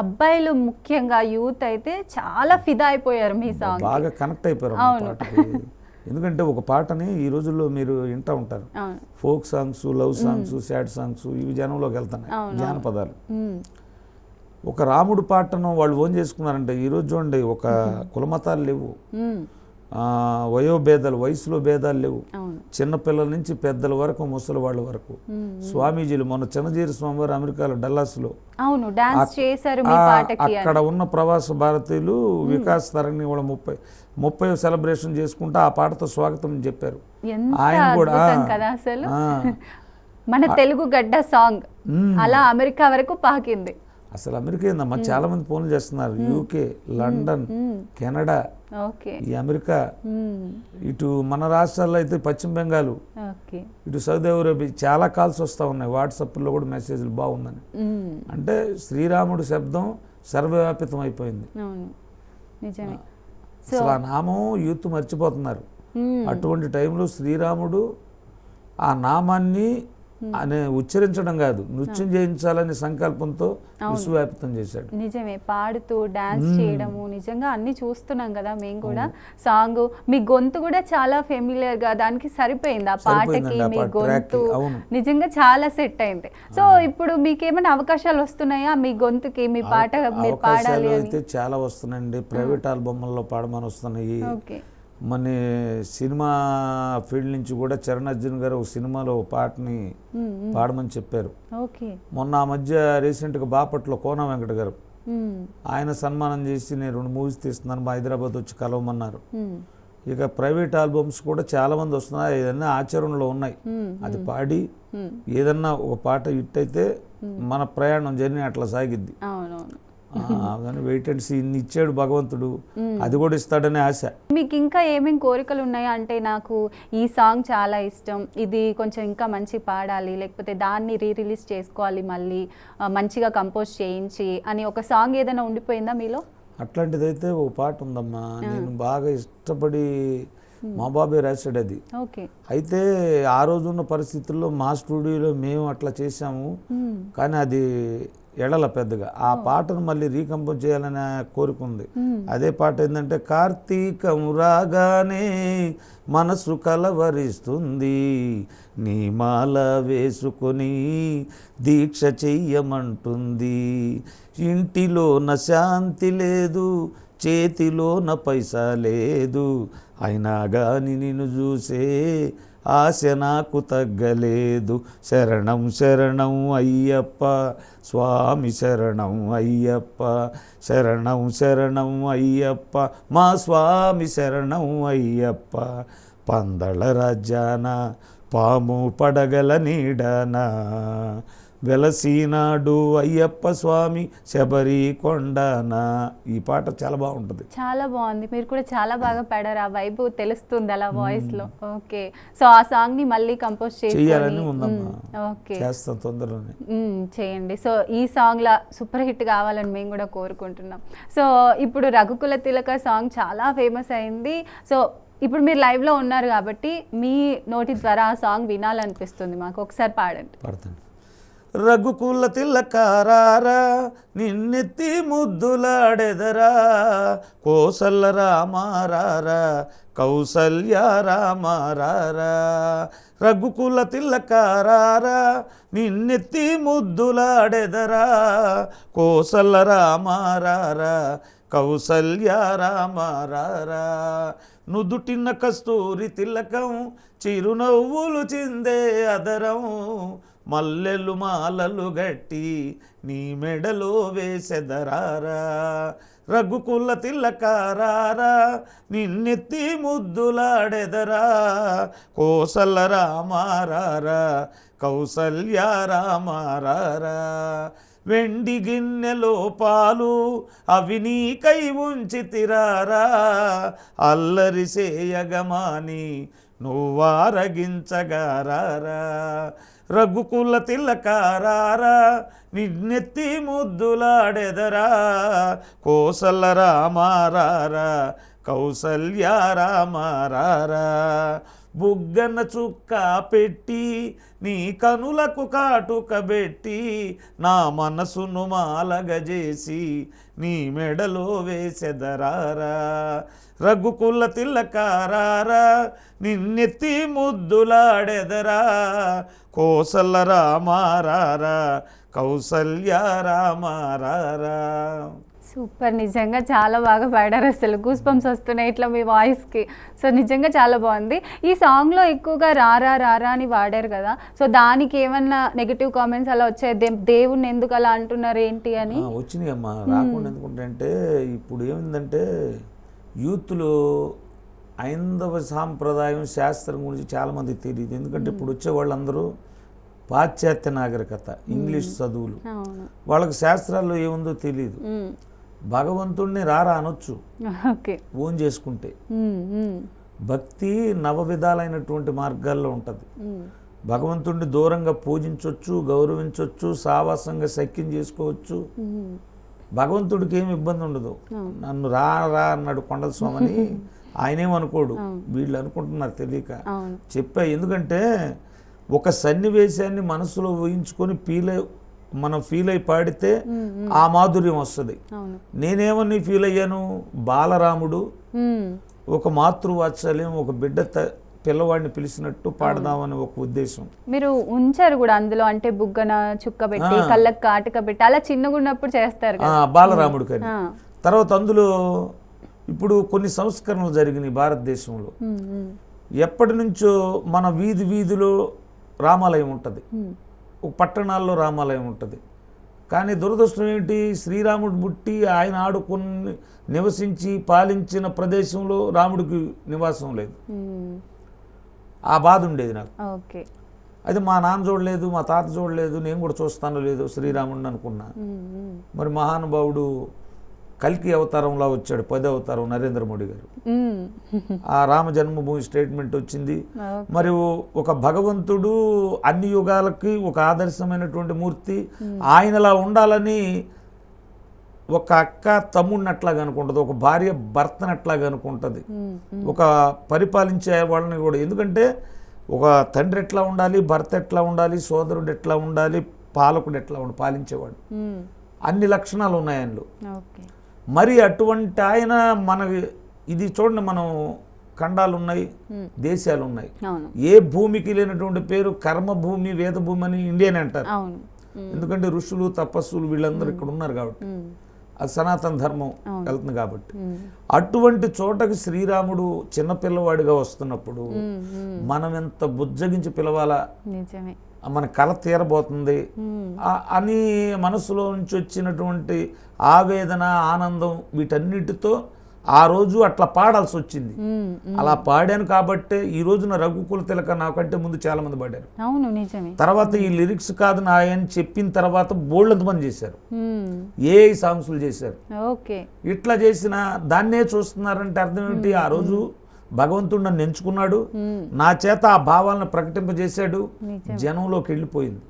అబ్బాయిలు ముఖ్యంగా యూత్ అయితే చాలా ఫిదా అయిపోయారు మీ సాంగ్ బాగా కనెక్ట్ అయిపోయారు అవును. ఎందుకంటే ఒక పాటని ఈ రోజుల్లో మీరు వింటూ ఉంటారు. Folk songs love songs sad songs ఇవి జనంలోకి వెళ్తున్నాయి. జానపదాలు. ఒక రాముడు పాటను వాళ్ళు ఓన్ చేసుకున్నారంటే ఈ రోజు చూడండి ఒక కులమతాలు లేవు. వయోభేదాలు వయసులో భేదాలు లేవు. చిన్నపిల్లల నుంచి పెద్దల వరకు ముసలి వాళ్ళ వరకు. స్వామీజీలు మొన్న చిన్నజీరి స్వామివారు అమెరికాలో డల్లాస్లో. అవును అక్కడ ఉన్న ప్రవాస భారతీయులు వికాస్ తరంగి కూడా ముప్పై ముప్పై సెలబ్రేషన్ చేసుకుంటూ ఆ పాటతో స్వాగతం చెప్పారు. ఆయన కూడా మన తెలుగు గడ్డ సాంగ్. అలా అమెరికా వరకు పాకింది. అసలు అమెరికా ఏందమ్మా? చాలా మంది ఫోన్లు చేస్తున్నారు. UK London. కెనడా ఈ అమెరికా. ఇటు మన రాష్ట్రాల్లో అయితే పశ్చిమ బెంగాల్ ఇటు సౌదీ అరేబియా చాలా కాల్స్ వస్తూ ఉన్నాయి. వాట్సాప్లో కూడా మెసేజ్లు బాగుందని. అంటే శ్రీరాముడు శబ్దం సర్వవ్యాపితం అయిపోయింది. అసలు ఆ నామం యూత్ మర్చిపోతున్నారు. అటువంటి టైంలో శ్రీరాముడు ఆ నామాన్ని అనే ఉచ్చరించడం కాదు. నృత్యం చేయించాలనే సంకల్పంతో విశ్వవ్యాపితం చేశాడు. నిజమే పాడుతూ డాన్స్ చేయడము నిజంగా అన్ని చూస్తున్నాం కదా మేము కూడా. సాంగ్ మీ గొంతు కూడా చాలా ఫెమిలియర్గా దానికి సరిపోయింది. ఆ పాటకి మీ గొంతు. నిజంగా చాలా సెట్ అయింది. సో ఇప్పుడు మీకు ఏమైనా అవకాశాలు వస్తున్నాయా? మీ గొంతుకి మీ పాట మీరు పాడాలి అయితే చాలా వస్తున్నాయండి. ప్రైవేట్ ఆల్బమ్లలో పాడమని వస్తున్నాయి. ఓకే. మన సినిమా ఫీల్డ్ నుంచి కూడా చరణ్ అర్జున్ గారు ఒక సినిమాలో ఒక పాటని పాడమని చెప్పారు. మొన్న ఆ మధ్య రీసెంట్గా బాపట్లో కోన వెంకట గారు. ఆయన సన్మానం చేసి నేను రెండు మూవీస్ తీస్తున్నాను మా హైదరాబాద్ వచ్చి కలవమన్నారు. ఇక ప్రైవేట్ ఆల్బమ్స్ కూడా చాలా మంది వస్తున్నాయి ఏదన్నా ఆచరణలో ఉన్నాయి. అది పాడి ఏదన్నా ఒక పాట హిట్ అయితే మన ప్రయాణం జర్నీ అట్లా సాగిద్ది. వెయిట్ అండ్ సీ ఇన్ని ఇచ్చాడు భగవంతుడు. అది కూడా ఇస్తాడనే ఆశ. మీకు ఇంకా ఏమేమి కోరికలు ఉన్నాయా? అంటే నాకు ఈ సాంగ్ చాలా ఇష్టం. ఇది కొంచెం ఇంకా మంచి పాడాలి. లేకపోతే దాన్ని రీ రిలీజ్ చేసుకోవాలి మళ్ళీ. మంచిగా కంపోజ్ చేయించి అని ఒక సాంగ్ ఏదైనా ఉండిపోయిందా మీలో? అట్లాంటిదైతే ఓ పాట ఉందమ్మా. నేను బాగా ఇష్టపడి మా బాబే రాశాడు అది. ఓకే. అయితే ఆ రోజున్న పరిస్థితుల్లో మా స్టూడియోలో మేము అట్లా చేసాము కానీ అది ఎడల పెద్దగా. ఆ పాటను మళ్ళీ రీకంపోజ్ చేయాలనే కోరిక ఉంది. అదే పాట ఏంటంటే కార్తీకం రాగానే మనసు కలవరిస్తుంది. నీ మాల వేసుకొని దీక్ష చెయ్యమంటుంది. ఇంటిలోన శాంతి లేదు చేతిలోన పైసా లేదు. అయినా గాని నిన్ను చూసే ఆశ నాకు తగ్గలేదు శరణం శరణం అయ్యప్ప. స్వామి శరణం అయ్యప్ప. శరణం శరణం అయ్యప్ప. మా స్వామి శరణం అయ్యప్ప. పందళ రాజ్యాన పాము పడగల నీడనా. వెలసీనాడు అయ్యప్ప స్వామి శబరి కొండనా ఈ పాట చాలా బాగుంటుంది. చాలా బాగుంది. మీరు కూడా చాలా బాగా పాడారు. ఆ వైబ్ తెలుస్తుంది అలా వాయిస్లో ఓకే. సో ఆ సాంగ్ని మళ్ళీ కంపోజ్ ఉందమ్మా. ఓకే. చేస్తాం తొందరలోనే. చేయండి. సో ఈ సాంగ్లా సూపర్ హిట్ కావాలని మేము కూడా కోరుకుంటున్నాం. సో ఇప్పుడు రఘుకుల తిలక సాంగ్ చాలా ఫేమస్ అయింది. సో ఇప్పుడు మీరు లైవ్లో ఉన్నారు కాబట్టి మీ నోటి ద్వారా ఆ సాంగ్ వినాలనిపిస్తుంది మాకు. ఒకసారి పాడండి. రఘుకుల తిల్లకారారా నిన్నెత్తి ముద్దులాడెదరా కోసల్ల రామారారా కౌసల్య రామారారా. రఘుకుల తిల్లకారారా నిన్నెత్తి ముద్దులాడెదరా కోసల్ల రామారారా కౌసల్య రామారారా. నుదుటిన కస్తూరి తిలకం చిరునవ్వులు చిందే అదరం మల్లెలు మాలలు గట్టి నీ మెడలో వేసెదరారా. రఘుకుల తిల్లకారారా నిన్నెత్తి ముద్దులాడెదరా. కోసల రామారారా కౌసల్య రామారారా. వెండి గిన్నెలో పాలు అవి నీకై ఉంచి తిరారా అల్లరి సేయగమాని నువ్వారగించగారారా. రఘుకుల తిల్లకారారా నిన్నెత్తి ముద్దులాడెదరా కోసల రామారారా కౌసల్య బుగ్గన చుక్క పెట్టి నీ కనులకు కాటుక పెట్టి నా మనసును మాలగజేసి నీ మెడలో వేసెదరారా. రఘుకుల తిల్లకారారా నిన్నెత్తి ముద్దులాడెదరా. కోసల రామారారా కౌసల్య సూపర్. నిజంగా చాలా బాగా పాడారు అసలు. గూస్ బంప్స్ వస్తున్నాయి ఇట్లా మీ వాయిస్కి. సో నిజంగా చాలా బాగుంది. ఈ సాంగ్లో ఎక్కువగా రారా రారా అని వాడారు కదా. సో దానికి ఏమన్నా నెగిటివ్ కామెంట్స్ అలా వచ్చాయి? దేవుణ్ణి ఎందుకు అలా అంటున్నారు ఏంటి అని? ఆ, వచ్చినాయి అమ్మా. రాకుండా ఎందుకుంటే ఇప్పుడు ఏమిందంటే యూత్లో ఐందవ సాంప్రదాయం శాస్త్రం గురించి చాలామందికి తెలియదు. ఎందుకంటే ఇప్పుడు వచ్చే వాళ్ళందరూ పాశ్చాత్య నాగరికత ఇంగ్లీష్ చదువులు. వాళ్ళకి శాస్త్రాల్లో ఏముందో తెలియదు. భగవంతుణ్ణి రారా అనొచ్చు. ఓన్ చేసుకుంటే. భక్తి నవ విధాలైనటువంటి మార్గాల్లో ఉంటుంది. మ్మ్. భగవంతుడిని దూరంగా పూజించవచ్చు గౌరవించవచ్చు సావాసంగా సఖ్యం చేసుకోవచ్చు. భగవంతుడికి ఏమి ఇబ్బంది ఉండదు. నన్ను రా రా అన్నాడు కొండల స్వామిని ఆయనేమనుకోడు వీళ్ళు అనుకుంటున్నారు తెలియక. చెప్పా ఎందుకంటే ఒక సన్నివేశాన్ని మనసులో ఊహించుకొని అయి మనం ఫీల్ అయి పాడితే ఆ మాధుర్యం వస్తుంది. నేనేమని ఫీల్ అయ్యాను? బాలరాముడు. ఒక మాతృవాత్సల్యం ఒక బిడ్డ పిల్లవాడిని పిలిచినట్టు పాడదామని ఒక ఉద్దేశం. మీరు ఉంచారు కూడా అందులో అంటే బుగ్గన చుక్క పెట్టి. కళ్ళకి కాటుక పెట్టి అలా చిన్నగా ఉన్నప్పుడు చేస్తారు బాలరాముడు కని. తర్వాత అందులో ఇప్పుడు కొన్ని సంస్కరణలు జరిగినాయి భారతదేశంలో. ఎప్పటి నుంచో మన వీధి వీధిలో రామాలయం ఉంటుంది. పట్టణాల్లో రామాలయం ఉంటుంది. కానీ దురదృష్టం ఏంటి శ్రీరాముడు పుట్టి ఆయన ఆడుకుని నివసించి పాలించిన ప్రదేశంలో రాముడికి నివాసం లేదు. మ్మ్. ఆ బాధ ఉండేది నాకు. అది మా నాన్న చూడలేదు మా తాత చూడలేదు నేను కూడా చూస్తానో లేదు శ్రీరాముడిని అనుకున్నా. మ్మ్, మ్మ్. మరి మహానుభావుడు కల్కి అవతారంలో వచ్చాడు పది అవతారం నరేంద్ర మోడీ గారు. ఆ రామ జన్మభూమి స్టేట్మెంట్ వచ్చింది. ఓకే. మరి ఒక భగవంతుడు అన్ని యుగాలకి ఒక ఆదర్శమైనటువంటి మూర్తి ఆయనలా ఉండాలని ఒక అక్క తమ్ముడిని అట్లాగా అనుకుంటుంది ఒక భార్య భర్తను అట్లాగా అనుకుంటుంది. ఒక పరిపాలించే వాళ్ళని కూడా. ఎందుకంటే ఒక తండ్రి ఎట్లా ఉండాలి భర్త ఎట్లా ఉండాలి సోదరుడు ఎట్లా ఉండాలి పాలకుడు ఎట్లా ఉండాలి పాలించేవాడు. అన్ని లక్షణాలు ఉన్నాయి ఆయనలో. మరి అటువంటి ఆయన మన ఇది చూడండి మనం ఖండాలు ఉన్నాయి. దేశాలు ఉన్నాయి ఏ భూమికి లేనటువంటి పేరు కర్మ భూమి వేద భూమి అని ఇండియన్ అంటారు. ఎందుకంటే ఋషులు తపస్సులు వీళ్ళందరూ ఇక్కడ ఉన్నారు కాబట్టి. అది సనాతన ధర్మం. వెళ్తుంది కాబట్టి. అటువంటి చోటకి శ్రీరాముడు చిన్నపిల్లవాడిగా వస్తున్నప్పుడు. మనం ఎంత బుజ్జగించి పిలవాలా నిజమే మన కళ తీరబోతుంది. ఆ- అని మనసులో నుంచి వచ్చినటువంటి ఆవేదన ఆనందం వీటన్నిటితో ఆ రోజు అట్లా పాడాల్సి వచ్చింది. మ్మ్, మ్మ్. అలా పాడాను కాబట్టే ఈ రోజున రఘుకుల తిలక నాకంటే ముందు చాలా మంది పాడారు. అవును నిజమే. తర్వాత ఈ లిరిక్స్ కాదు నా అని చెప్పిన తర్వాత బోల్డ్ మంది చేశారు. ఏ సాంగ్స్లు చేశారు. ఇట్లా చేసిన దాన్నే చూస్తున్నారంటే అర్థం ఏంటి? ఆ రోజు భగవంతుడు నన్ను ఎంచుకున్నాడు. నా చేత ఆ భావాలను ప్రకటింపజేశాడు. జనంలోకి వెళ్ళిపోయింది.